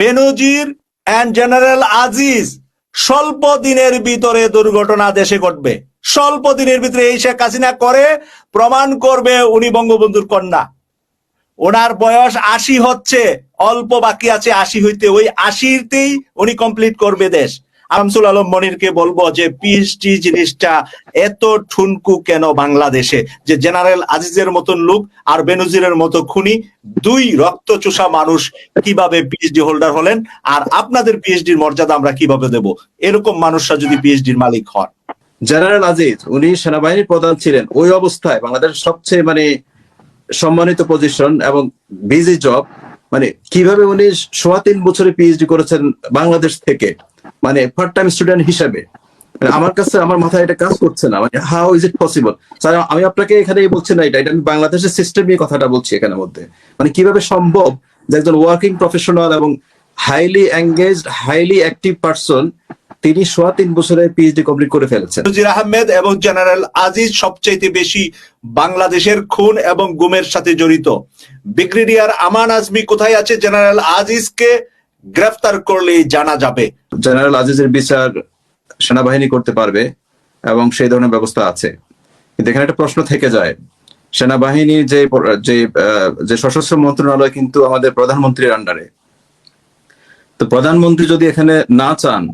Benazir and general Aziz স্বল্প দিনের ভিতরে দুর্ঘটনা দেশে ঘটবে। স্বল্প দিনের ভিতরে এই শেখ হাসিনা করে, প্রমাণ করবে উনি বঙ্গবন্ধুর কন্যা। ওনার বয়স আশি হচ্ছে, অল্প বাকি আছে আশি হইতে ওই আশিতেই উনি কমপ্লিট করবে দেশ। আমসুল আলম মনিরকে বলব যে পিএইচডি জিনিসটা এত ঠুনকু কেন বাংলাদেশে? যে জেনারেল আজিজের মতন লোক আর বেনজিরের মতো খুনি, দুই রক্তচোষা মানুষ কীভাবে পিএইচডি হোল্ডার হলেন আর আপনাদের পিএইচডির মর্যাদা আমরা কীভাবে দেব? এরকম মানুষরা যদি পিএইচডির মালিক হন। জেনারেল আজিজ, উনি সেনাবাহিনীর প্রধান ছিলেন। ওই অবস্থায় বাংলাদেশের সবচেয়ে মানে সম্মানিত পজিশন এবং বিজি জব মানে কীভাবে উনি সোয়া তিন বছরে পিএইচডি করেছেন বাংলাদেশ থেকে? মানে পার্ট টাইম স্টুডেন্ট হিসাবে। আমার কাছে আমার মাথায় এটা কাজ করছে না মানে how is it possible sir আমি আপনাকে এখানে বলছি না এটা এটা আমি বাংলাদেশের সিস্টেম নিয়ে কথাটা বলছি এখানে মধ্যে। মানে কীভাবে সম্ভব যে একজন ওয়ার্কিং প্রফেশনাল এবং highly engaged highly active person তিনি সোয়া তিন বছরে পিএইচডি কমপ্লিট করে ফেলেছেন। নজির আহমেদ এবং জেনারেল আজিজ সবচাইতে বেশি বাংলাদেশের খুন এবং গুমের সাথে জড়িত। ব্রিগেডিয়ার আমান আজমি কোথায় আছে? জেনারেল আজিজকে গ্রেফতার করলে জানা যাবে। জেনারেল আজিজের বিচার সেনাবাহিনী করতে পারবে এবং সেই ধরনের ব্যবস্থা আছে। কিন্তু এখানে একটা প্রশ্ন থেকে যায়। সেনাবাহিনী যে যে যে সশস্ত্র মন্ত্রণালয় কিন্তু আমাদের প্রধানমন্ত্রীর আন্ডারে। তো প্রধানমন্ত্রী যদি এখানে না চান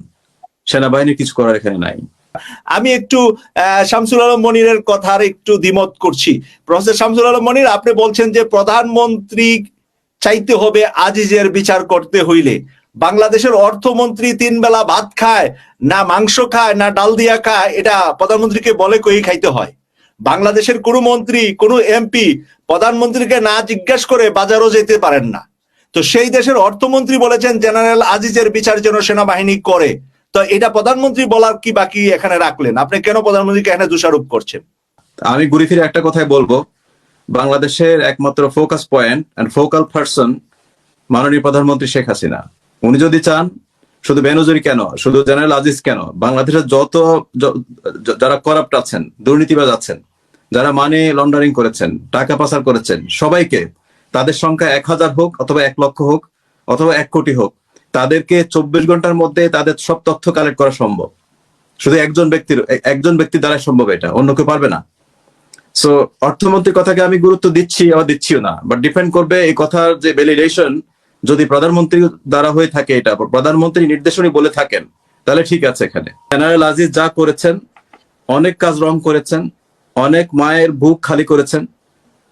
সেনাবাহিনীর কিছু করার এখানে নাই। আমি একটু আহ, শামসুল আলম মনিরের কথার একটু দ্বিমত করছি। প্রফেসর শামসুল আলম মনির আপনি বলছেন যে প্রধানমন্ত্রী চাইতে হবে আজিজের বিচার করতে হইলে। বাংলাদেশের অর্থমন্ত্রী তিন বেলা ভাত খায়, না মাংস খায়, না ডাল দিয়া খায়, এটা প্রধানমন্ত্রীকে বলে কই খাইতে হয়। বাংলাদেশের কোনো মন্ত্রী, কোনো এমপি প্রধানমন্ত্রীকে না জিজ্ঞেস করে বাজারও যেতে পারেন না। তো সেই দেশের অর্থমন্ত্রী বলেছেন, জেনারেল আজিজের বিচার যেন সেনাবাহিনী করে। তো এটা প্রধানমন্ত্রী বলার কি বাকি এখানে রাখলেন? আপনি কেন প্রধানমন্ত্রীকে এখানে দোষারোপ করছেন? আমি ঘুরে ফিরে একটা কথাই বলব। বাংলাদেশের একমাত্র focus point and focal person মাননীয় প্রধানমন্ত্রী শেখ হাসিনা। উনি যদি চান, শুধু বেনজুরি কেন, শুধু জেনারেল আজিজ কেন, বাংলাদেশের যত যারা করাপ্ট আছেন, দুর্নীতিবাজ আছেন, যারা মানি লন্ডারিং করেছেন, টাকা পাচার করেছেন, সবাইকে তাদের সংখ্যা এক হাজার হোক অথবা এক লক্ষ হোক অথবা এক কোটি হোক, তাদেরকে চব্বিশ ঘণ্টার মধ্যে তাদের সব তথ্য কালেক্ট করা সম্ভব। শুধু একজন ব্যক্তির একজন ব্যক্তির দ্বারাই সম্ভব এটা, অন্য কেউ পারবে না। সো অর্থমন্ত্রীর কথাকে আমি গুরুত্ব দিচ্ছি, আবার দিচ্ছিও না। বাট ডিপেন্ড করবে এই কথার যে ভ্যালিডেশন যদি প্রধানমন্ত্রী দ্বারা হয়ে থাকে এটা, প্রধানমন্ত্রী নির্দেশনী বলে থাকেন, তাহলে ঠিক আছে এখানে। জেনারেল আজিজ যা করেছেন, অনেক কাজ রং করেছেন, অনেক মায়ের বুক খালি করেছেন,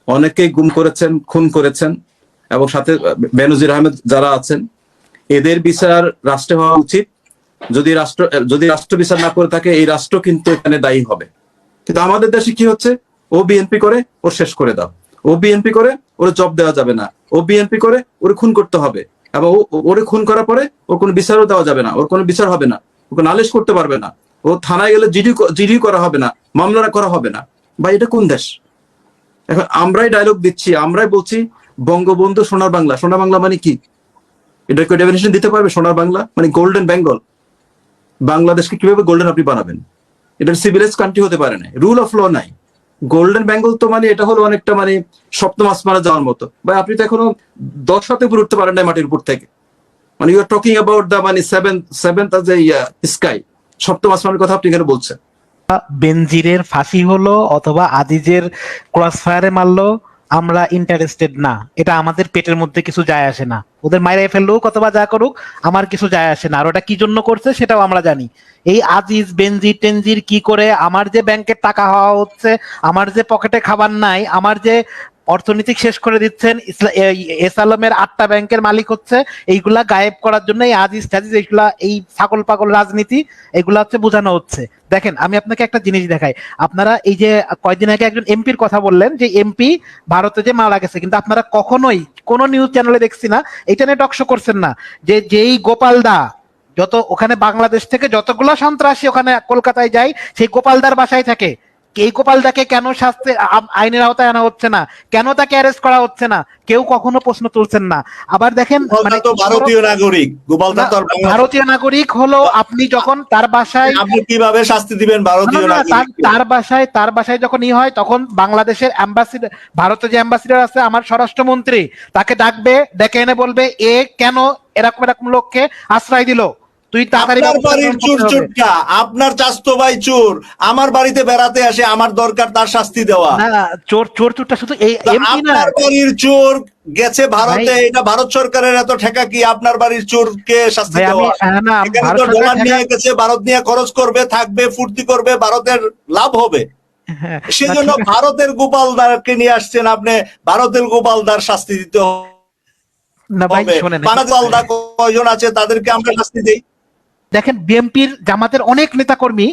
অনেকেই গুম করেছেন, খুন করেছেন, এবং সাথে বেনজির আহমেদ যারা আছেন, এদের বিচার রাষ্ট্রে হওয়া উচিত। যদি রাষ্ট্র যদি রাষ্ট্র বিচার না করে থাকে, এই রাষ্ট্র কিন্তু এখানে দায়ী হবে। কিন্তু আমাদের দেশে কি হচ্ছে? ও বিএনপি করে, ওর শেষ করে দাও। ও বিএনপি করে, ওর জব দেওয়া যাবে না। ও বিএনপি করে, ওর খুন করতে হবে। এবং ওরে খুন করার পরে ওর কোনো বিচারও দেওয়া যাবে না। ওর কোনো বিচার হবে না। ওকে নালিশ করতে পারবে না। ও থানায় গেলে জিডি জিডি করা হবে না, মামলা করা হবে না। বা এটা কোন দেশ? এখন আমরাই ডায়লগ দিচ্ছি, আমরাই বলছি, বঙ্গবন্ধু সোনার বাংলা। সোনার বাংলা মানে কি? এটা কেউ ডেফিনেশন দিতে পারবে? সোনার বাংলা মানে গোল্ডেন বেঙ্গল বাংলাদেশকে কীভাবে গোল্ডেন আপনি বানাবেন? এটা সিভিলাইজ কান্ট্রি হতে পারে না। রুল অফ ল নাই। গোল্ডেন বেঙ্গল তো মানে এটা হলো অনেকটা মানে সপ্তম মারা যাওয়ার মতো। বা আপনি তো এখনও দশ হাতে উপরে উঠতে পারেন না মাটির উপর থেকে। মানে you are talking about the মানে সেভেন সেভেন্থ আজ স্কাই সপ্তম আসমানের কথা আপনি এখানে বলছেন। বেনজিরের ফাঁসি হলো অথবা আদিজের ক্রস ফায়ারে মারলো। আমরা ইন্টারেস্টেড না। এটা আমাদের পেটের মধ্যে কিছু যায় আসে না। ওদের মায়েরাই ফেললেও অথবা যা করুক, আমার কিছু যায় আসে না। আর ওটা কি জন্য করছে সেটাও আমরা জানি। এই আজিজ বেনজির টেনজির কি করে আমার যে ব্যাংকের টাকা হওয়া হচ্ছে, আমার যে পকেটে খাবার নাই, আমার যে অর্থনীতি শেষ করে দিচ্ছেন এস আলমের আটটা ব্যাংকের মালিক হচ্ছে, এইগুলা গায়েব করার জন্য এই আজিজ টাজিজ, এইগুলা, এই ছাগল পাগল রাজনীতি এগুলা হচ্ছে বোঝানো হচ্ছে। দেখেন, আমি আপনাকে একটা জিনিস দেখাই। আপনারা এই যে কয়দিন আগে একজন এমপির কথা বললেন যে, এমপি ভারতে যে মারা গেছে, কিন্তু আপনারা কখনোই কোন নিউজ চ্যানেলে দেখছি না, এটা নিয়ে টকশো করছেন না। যে, যেই গোপাল দা, যত ওখানে বাংলাদেশ থেকে যতগুলো সন্ত্রাসী ওখানে কলকাতায় যায়, সেই গোপালদার বাসায় থাকে। এই গোপালদাকে কেন শাস্তি আইনের আওতায় আনা হচ্ছে না? কেন তাকে অ্যারেস্ট করা হচ্ছে না? কেউ কখনো প্রশ্ন তুলছেন না। আবার দেখেন তো ভারতীয় নাগরিক। গোপালদা তো ভারতীয় নাগরিক হলো আপনি যখন তার বাসায় আপনি কীভাবে শাস্তি দিবেন ভারতীয় নাগরিক তার বাসায় তার বাসায় যখন ই হয় তখন বাংলাদেশের অ্যাম্বাসিডার ভারতের যে অ্যাম্বাসিডার আছে আমার স্বরাষ্ট্রমন্ত্রী তাকে ডাকবে ডেকে এনে বলবে এ কেন এরকম এরকম লোককে আশ্রয় দিল? তুই আপনার বাড়ির চুর করতে আপনার চাস্তো ভাই চোর আমার বাড়িতে বেড়াতে আসে আমার দরকার তার শাস্তি দেওয়া। চোর চোর চোরটা শুধু আপনার বাড়ির চোর গেছে ভারতে এটা ভারত সরকারের এত ঠেকা কি আপনার বাড়ির চোরকে শাস্তি দেওয়া? এখানে তো ডলার নিয়ে গেছে ভারত নিয়ে খরচ করবে থাকবে ফুর্তি করবে ভারতের লাভ হবে। হ্যাঁ, সেজন্য আছে। ভারতের গোপালদারকে নিয়ে আসছেন আপনি ভারতের গোপালদার শাস্তি দিতে না ভাই হবে। শোনেন কয়জন আছে তাদেরকে আমরা শাস্তি দিই। দেখেন বিএনপির জামাতের অনেক নেতাকর্মী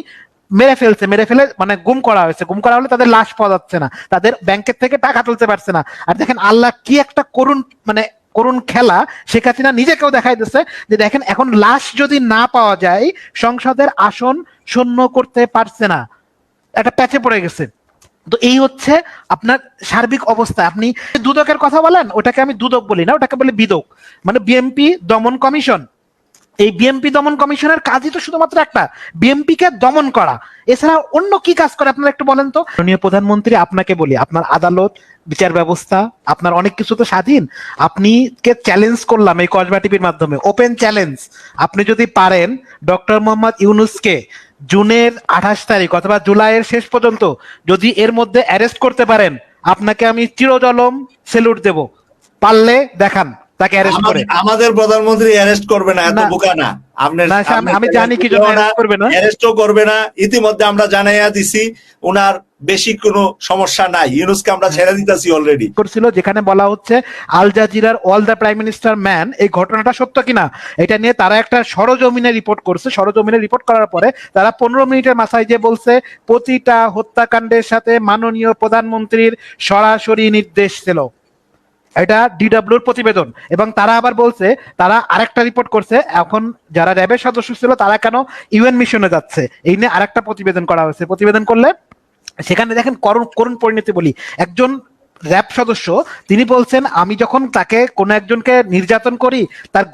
মেরে ফেলছে, মেরে ফেলে মানে গুম করা হয়েছে। গুম করা হলে তাদের লাশ পাওয়া যাচ্ছে না। তাদের ব্যাংকের থেকে টাকা তুলতে পারছে না। আর দেখেন আল্লাহ কি একটা করুণ মানে করুণ খেলা শেখ হাসিনা নিজেকেও দেখাই দিচ্ছে যে দেখেন এখন লাশ যদি না পাওয়া যায়, সংসদের আসন শূন্য করতে পারছে না। একটা প্যাচে পড়ে গেছে। তো এই হচ্ছে আপনার সার্বিক অবস্থা। আপনি দুদকের কথা বলেন, ওটাকে আমি দুদক বলি না, ওটাকে বলি বিদক। মানে বিএমপি দমন কমিশন। এই বিএমপি দমন কমিশনের কাজই তো শুধুমাত্র একটা বিএমপি কে দমন করা। এছাড়া অন্য কি কাজ করে, আপনারা একটু বলেন তো? মাননীয় প্রধানমন্ত্রী, আপনাকে বলি, আপনার আদালত, বিচার ব্যবস্থা, আপনার অনেক কিছু তো স্বাধীন। আপনি কে চ্যালেঞ্জ করলাম এই কসবা টিভির মাধ্যমে ওপেন চ্যালেঞ্জ আপনি যদি পারেন, ডক্টর মোহাম্মদ ইউনুসকে জুনের আঠাশ তারিখ অথবা জুলাইয়ের শেষ পর্যন্ত যদি এর মধ্যে অ্যারেস্ট করতে পারেন, আপনাকে আমি চিরজলম সেলুট দেব। পারলে দেখান। তাকে অ্যারেস্ট করে। আমাদের- প্রধানমন্ত্রী অ্যারেস্ট করবে না এত বোকা না। আমি- জানি কি জন্য করবে না। অ্যারেস্টও করবে না ইতিমধ্যে আমরা জানাইয়া দিছি ওনার বেশি কোনো সমস্যা নাই। ইউনুসকে আমরা ছেড়ে দিতেছি অলরেডি করছিল যেখানে বলা হচ্ছে আল জাজিরার all the prime minister man এই ঘটনাটা সত্য কিনা এটা নিয়ে তারা একটা সরজমিনে রিপোর্ট করছে। সরজমিনে রিপোর্ট করার পরে তারা পনেরো মিনিটের মাথায় যে বলছে প্রতিটা হত্যাকাণ্ডের সাথে মাননীয় প্রধানমন্ত্রীর সরাসরি নির্দেশ ছিল। এটা ডিডব্লিউর প্রতিবেদন। এবং তারা আবার বলছে তারা আরেকটা রিপোর্ট করছে এখন যারা র্যাবের সদস্য ছিল তারা কেন ইউএন মিশনে যাচ্ছে? এই নিয়ে আরেকটা প্রতিবেদন করা হয়েছে। প্রতিবেদন করলে সেখানে দেখেন করুণ করুণ পরিণতি বলি। একজন র্যাব সদস্য তিনি বলছেন আমি যখন তাকে কোনো একজনকে নির্যাতন করি তার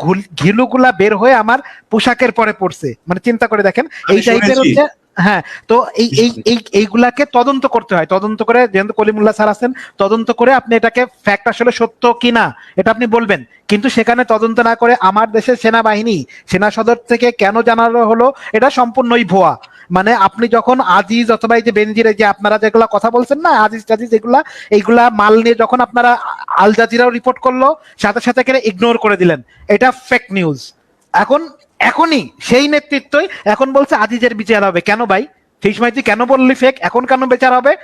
ঘিলুগুলা বের হয়ে আমার পোশাকের পরে পড়ছে। মানে চিন্তা করে দেখেন এই টাইপের হচ্ছে হ্যাঁ তো এই এই এই এইগুলাকে তদন্ত করতে হয়। তদন্ত করে যেহেতু কলিমুল্লাহ স্যার আছেন তদন্ত করে আপনি এটাকে ফ্যাক্ট আসলে সত্য কিনা এটা আপনি বলবেন। কিন্তু সেখানে তদন্ত না করে আমার দেশের সেনাবাহিনী সেনা সদর থেকে কেন জানানো হলো এটা সম্পূর্ণই ভুয়া। মানে আপনি যখন আজিজ অথবা এই যে বেনজিরে যে আপনারা যেগুলা কথা বলছেন না আজিজ টাজিজ এগুলা এইগুলা মাল নিয়ে যখন আপনারা আল জাজিরাও রিপোর্ট করল সাথে সাথে করে ইগনোর করে দিলেন। এটা ফেক নিউজ এখন এখনই সেই নেতৃত্বই এখন বলছে আজিজের বিচার হবে। কেন ভাই? সেই সময় কেন বললি ফেক এখন কেন বিচার হবে?